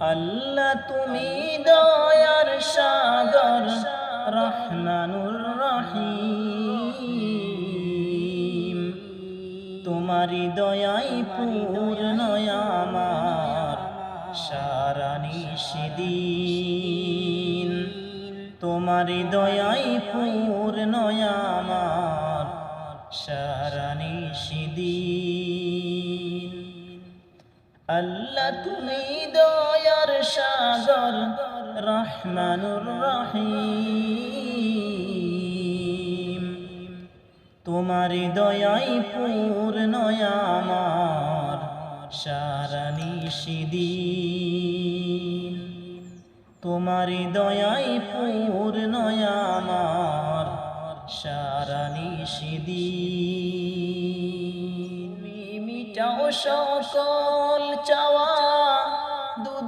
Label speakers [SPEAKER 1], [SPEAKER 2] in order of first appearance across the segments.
[SPEAKER 1] আল্লাহ তুমি দয়ার সাগর, রহমানুর রহিম। তোমারি দয়াই পূর্ণ আমার, সারা নিষিদিন। তোমারি দয়াই পূর্ণ আমার, সারা নিষিদিন। আল্লাহ তুমি দয়ার সাগর রহমানুর রহিম। তোমার দয়াই পূর্ণ আমার, সারা নিষিদিন তোমার দয়াই পূর্ণ আমার, সারা নিষিদিন মিটাও সকল চাওয়া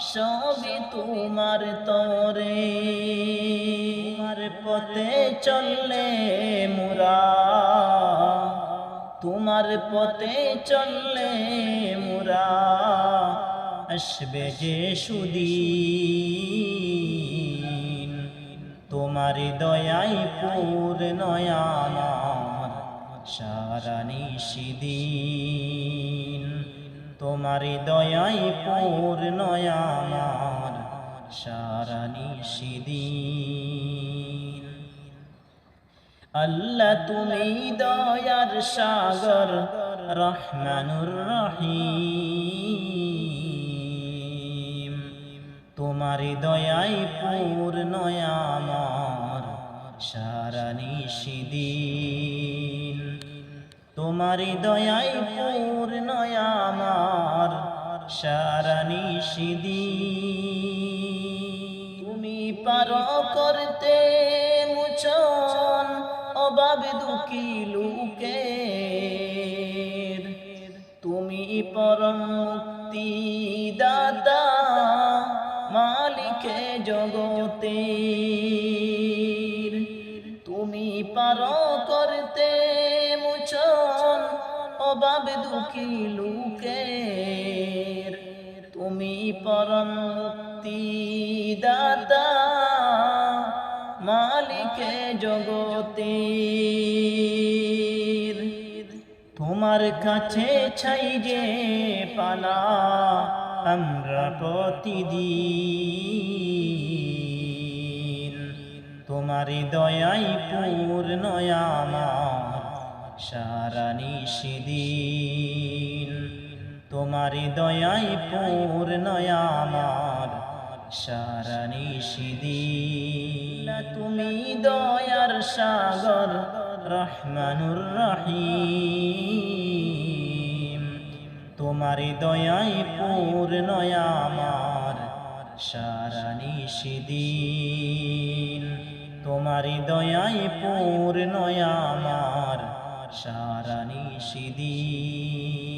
[SPEAKER 1] সবই তোমার তরে। তোমার পথে চললে মুরা। তোমার পথে চললে মুরা। আসবে যে সুদিন। তোমার দয়াই পূর্ণ আমার। সারা নিষিদিন তোমার দয়াই পূর্ণ আমার, সারা নিষিদিন আল্লাহ তুমি দয়ার সাগর, রহমানুর রহিম। তোমার দয়াই পূর্ণ আমার, সারা নিষিদিন তোমার দয়াই পূর্ণ আমার, সারা নিষিদিন তুমি পার করতে মুচন অভাব দুঃখী লোকে তুমি পরম মুক্তি দাতা মালিকে জগতে অভাব দুঃখী লোকের তুমি পরম মুক্তি দাতা মালিকে জগতের। তোমার কাছে ছাই যে পানা আমরা প্রতিদিন। তোমার দয়াই পূর্ণ আমার সারা নিষিদিন তোমার দয়াই পূর্ণ আমার। সারা নিষিদিন তুমি দয়ার সাগর, রহমানুর রহিম। তোমার দয়াই পূর্ণ আমার। সারা নিষিদিন তোমার দয়াই পূর্ণ আমার। সারা নিষিদিন